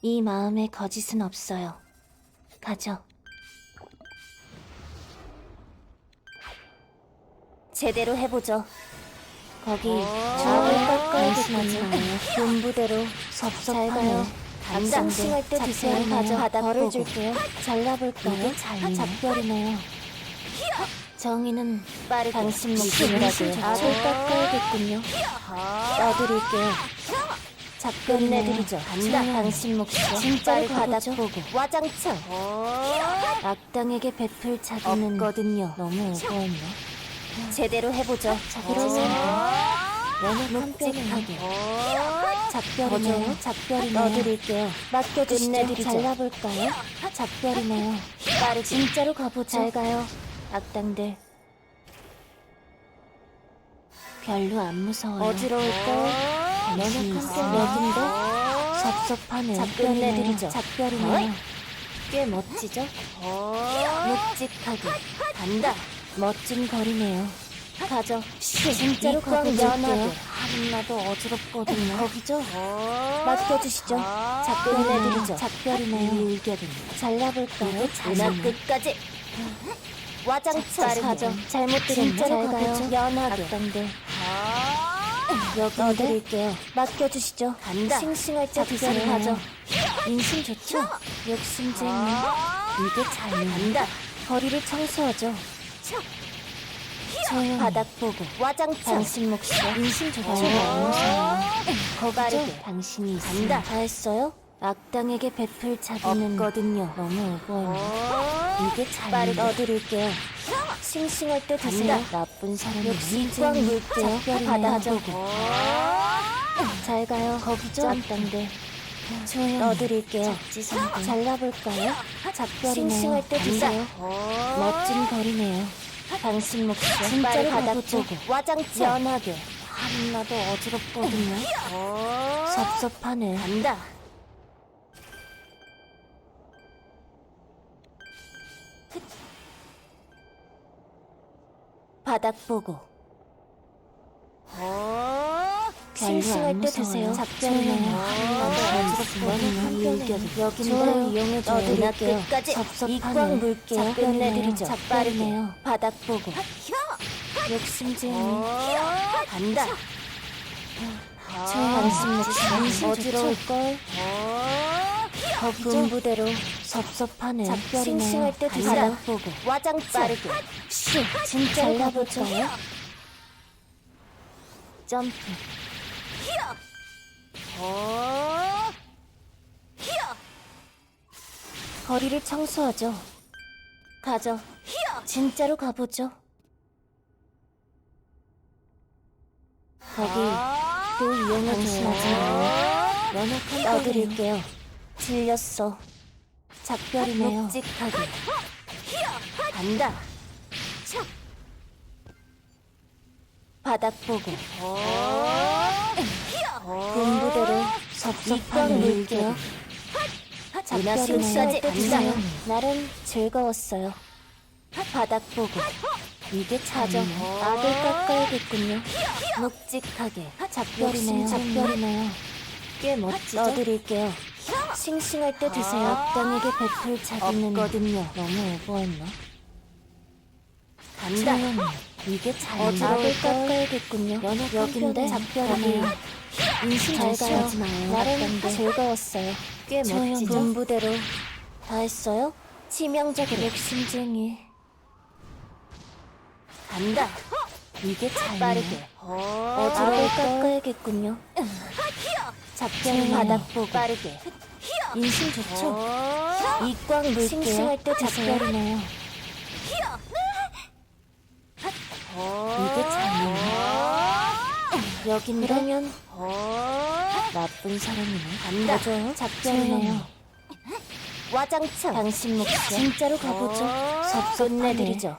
이 마음에 거짓은 없어요. 가죠. 제대로 해보죠. 거기 좌우를 꺾어야겠지 마요. 본부대로 섭섭하네요. 당장싱할 때 드세요. 가져 바닥 벌을 줄게요. 잘라볼까요? 작별이네요. 정의는 빠르게 당신 목숨이라고요. 악을 꺾어야겠군요. 떠드릴게요. 작별 내드리죠. 간다. 당신 몫이죠. 진짜로 바닥 보고 와장창. 악당에게 베풀 자비는 없거든요. 너무 오버했나? 제대로 해보죠. 작별이네요. 연애 묵직하게. 작별이네요. 작별이네요. 넣어드릴게요. 맡겨주시죠. 끝내드리죠. 잘라볼까요? 작별이네요. 빠르게. 진짜로 가보죠. 잘 가요. 악당들. 별로 안 무서워요. 어지러울걸? 너는 여긴데? 섭섭하네. 작별내드리죠. 작별이네요. 꽤 멋지죠? 묵직하게. 간다. 멋진 거리네요. 가죠. 진짜로 가볼게요. 하나도 어지럽거든요. 거기죠? 맡겨주시죠. 작별내드리죠. 작별이네요. 일격은 잘라볼까요? 음악 끝까지. 와장창 가죠. 잘못 들었네. 잘 가요. 연하게. 악당들. 여기 넣어드릴게요. 맡겨주시죠. 간다. 싱싱할 때 드세요. 가죠. 인심 좋죠? 욕심쟁이. 이게 잘 간다. 거리를 청소하죠. 조용 바닥 보고 와장창 당신 몫이요 인심 좋죠? 거바르게 당신이 있습니다. 다 했어요? 악당에게 베풀 자비는 없거든요. 너무 오버했네. 이게 잘 빠르게 얻어드릴게요. 싱싱할 때 드세요. 나쁜 사람 역시 꽉 물게요. 받아줘. 잘 가요. 거기죠? 악당들. 조용 넣어드릴게요. 잘라볼까요? 작별이네요. 싱싱할 때 드세요. 멋진 거리네요. 당신 몫이요. 진짜로 바닥 보고 와장창 연하게 하나도 어지럽거든요. 섭섭하네. 간다. 바닥 보고. 싱싱할 때 드세요. 이용해줘. 어디나 끝까지 이꽉 물게요. 끝내드리죠. 작별이네요. 바닥 보고. 욕심쟁이. 간다. 당신 몫이 어지러울걸. 거분부대로 섭섭하네. 싱싱할 때 보고 와장 빠르게. 슈 진짜 잘라볼까요? 점프. 거리를 청소하죠. 가죠. 진짜로 가보죠. 거기 또 이용해줘요. 연약한 떠드릴게요. 질렸어. 작별이네요. 묵직하게. 간다. 바닥 보고. 군부대로 섭섭한 물게요. 작별이네요. 드세요. 나름 즐거웠어요. 바닥 보고. 이게 차죠. 악을 깎아야겠군요. 묵직하게. 작별이네요. 작별이네요. 꽤 멋지죠? 넣어드릴게요. 싱싱할 때 드세요. 악당에게 베풀 자비는 없거든요. 너무 오버했나? 간다. 이게 잘 악을 깎아야겠군요. 여긴데 작별이네요. 인심 잘 가요. 나름 즐거웠어요. 꽤 멋지죠? 분부대로 다 했어요? 치명적인 욕심쟁이. 간다. 이게 잘 빠르게. 어지러울 깎아야겠군요. 작별 바닥 보고 빠르게. 인심 좋죠? 이꽉 물게요. 싱싱할 때 작별이네요. 이게 잘네요. 여긴 그러면 나쁜 사람이네. 맞아요. 작별이네요. 와장창. 당신 몫이요. 진짜로 가보죠. 섭섭 내드리죠.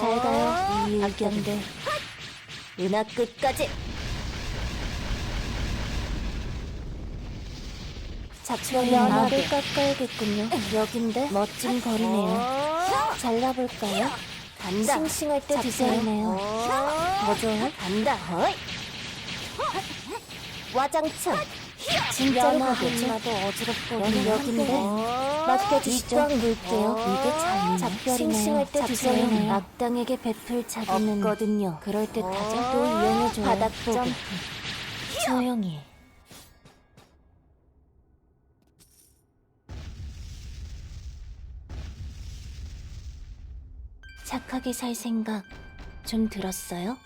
잘 가요. 이 악견들. 은하 끝까지. 작별 연합을 깎아야겠군요. 여긴데 멋진 거리네요. 잘라볼까요? 간다. 싱싱할 때 드세요. 더 좋아요? 간다. 허이. 와장창. 진짜로 가겠죠? 나도 어지럽고 여기인데 맡겨주시죠. 꽉 물게요. 이게 참 작별이네요. 싱싱할 때 드세요. 악당에게 베풀 자비는 없거든요. 그럴 때 가장 또 이용해줘요. 바닥 보기. 조용히. 착하게 살 생각 좀 들었어요?